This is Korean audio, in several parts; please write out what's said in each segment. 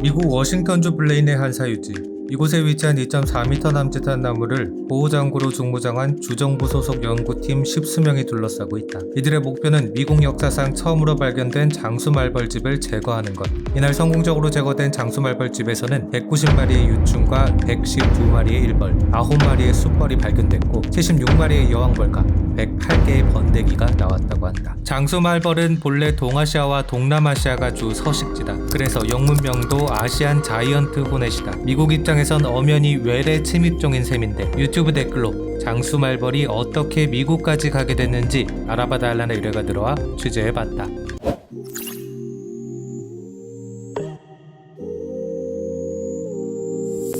미국 워싱턴주 블레인의 한 사유지. 이곳에 위치한 2.4m 남짓한 나무를 보호장구로 중무장한 주정부 소속 연구팀 10수명이 둘러싸고 있다. 이들의 목표는 미국 역사상 처음으로 발견된 장수 말벌집을 제거하는 것. 이날 성공적으로 제거된 장수 말벌집에서는 190마리의 유충과 112마리의 일벌, 9마리의 숫벌이 발견됐고 76마리의 여왕벌과 108개의 번데기가 나왔다고 한다. 장수말벌은 본래 동아시아와 동남아시아가 주 서식지다. 그래서 영문명도 아시안 자이언트 호넷이다. 미국 입장에선 엄연히 외래 침입종인 셈인데 유튜브 댓글로 장수말벌이 어떻게 미국까지 가게 됐는지 알아봐 달라는 의뢰가 들어와 취재해봤다.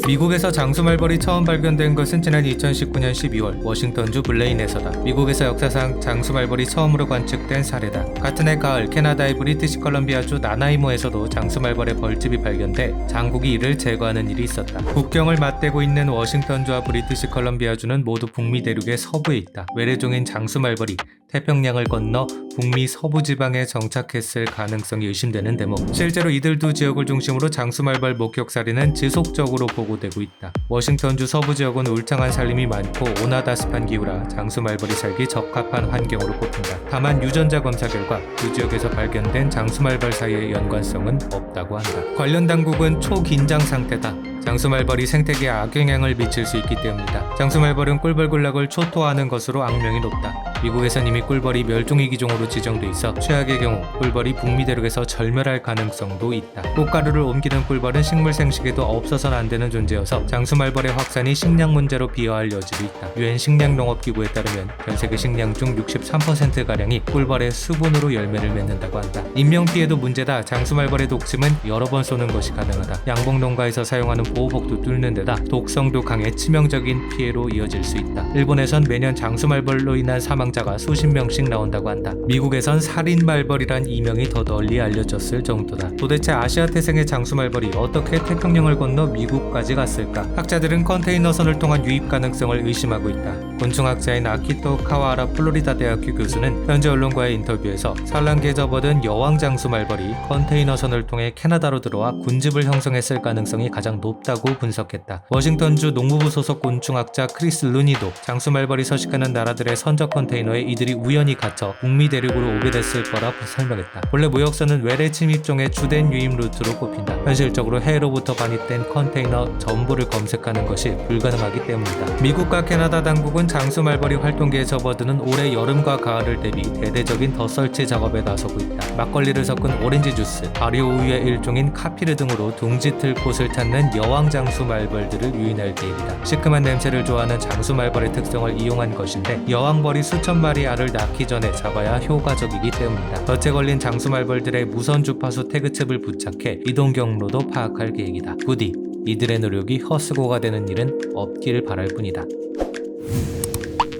미국에서 장수말벌이 처음 발견된 것은 지난 2019년 12월 워싱턴주 블레인에서다. 미국에서 역사상 장수말벌이 처음으로 관측된 사례다. 같은 해 가을 캐나다의 브리티시 컬럼비아주 나나이모에서도 장수말벌의 벌집이 발견돼 장국이 이를 제거하는 일이 있었다. 국경을 맞대고 있는 워싱턴주와 브리티시 컬럼비아주는 모두 북미 대륙의 서부에 있다. 외래종인 장수말벌이 태평양을 건너 북미 서부 지방에 정착했을 가능성이 의심되는 대목. 실제로 이들 두 지역을 중심으로 장수말벌 목격 사례는 지속적으로 보고되고 있다. 워싱턴주 서부 지역은 울창한 산림이 많고 온화다습한 기후라 장수말벌이 살기 적합한 환경으로 꼽힌다. 다만 유전자 검사 결과 두 지역에서 발견된 장수말벌 사이의 연관성은 없다고 한다. 관련 당국은 초긴장 상태다. 장수말벌이 생태계에 악영향을 미칠 수 있기 때문이다. 장수말벌은 꿀벌군락을 초토화하는 것으로 악명이 높다. 미국에선 이미 꿀벌이 멸종위 기 종으로 지정돼 있어 최악의 경우 꿀벌이 북미 대륙에서 절멸할 가능성도 있다. 꽃가루를 옮기는 꿀벌은 식물 생식에도 없어서는 안 되는 존재여서 장수말벌의 확산이 식량 문제로 비화할 여지도 있다. 유엔 식량농업기구에 따르면 전 세계 식량 중 63% 가량이 꿀벌의 수분으로 열매를 맺는다고 한다. 인명 피해도 문제다. 장수말벌의 독침은 여러 번 쏘는 것이 가능하다. 양봉 농가에서 사용하는 보호복도 뚫는 데다 독성도 강해 치명적인 피해로 이어질 수 있다. 일본에선 매년 장수말벌로 인한 사망 자가 수십 명씩 나온다고 한다. 미국에선 살인 말벌이란 이명이 더 널리 알려졌을 정도다. 도대체 아시아 태생의 장수 말벌이 어떻게 태평양을 건너 미국까지 갔을까? 학자들은 컨테이너선을 통한 유입 가능성을 의심하고 있다. 곤충학자인 아키토 카와하라 플로리다 대학교 교수는 현재 언론과의 인터뷰에서 산란기에 접어든 여왕 장수 말벌이 컨테이너선을 통해 캐나다로 들어와 군집을 형성했을 가능성이 가장 높다고 분석했다. 워싱턴주 농무부 소속 곤충학자 크리스 루니도 장수 말벌이 서식하는 나라들의 선적 컨테이너 에 이들이 우연히 갇혀 북미 대륙으로 오게 됐을 거라 설명했다. 원래 무역선은 외래 침입종의 주된 유입 루트로 꼽힌다. 현실적으로 해외로부터 반입된 컨테이너 전부를 검색하는 것이 불가능하기 때문이다. 미국과 캐나다 당국은 장수 말벌이 활동기에 접어드는 올해 여름과 가을을 대비 대대적인 덧설치 작업에 나서고 있다. 막걸리를 섞은 오렌지 주스, 발효 우유의 일종인 카피르 등으로 둥지 틀 곳을 찾는 여왕 장수 말벌들을 유인할 계획이다. 시큼한 냄새를 좋아하는 장수 말벌의 특성을 이용한 것인데 여왕벌이 수천 마리 알을 낳기 전에 잡아야 효과적이기 때문이다. 덫에 걸린 장수 말벌들의 무선 주파수 태그칩을 부착해 이동 경로도 파악할 계획이다. 부디 이들의 노력이 헛수고가 되는 일은 없기를 바랄 뿐이다.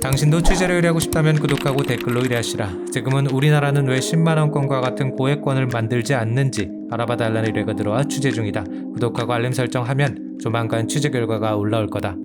당신도 취재를 의뢰하고 싶다면 구독하고 댓글로 의뢰하시라. 지금은 우리나라는 왜 10만원권과 같은 고액권을 만들지 않는지 알아봐 달라는 의뢰가 들어와 취재 중이다. 구독하고 알림 설정하면 조만간 취재 결과가 올라올 거다.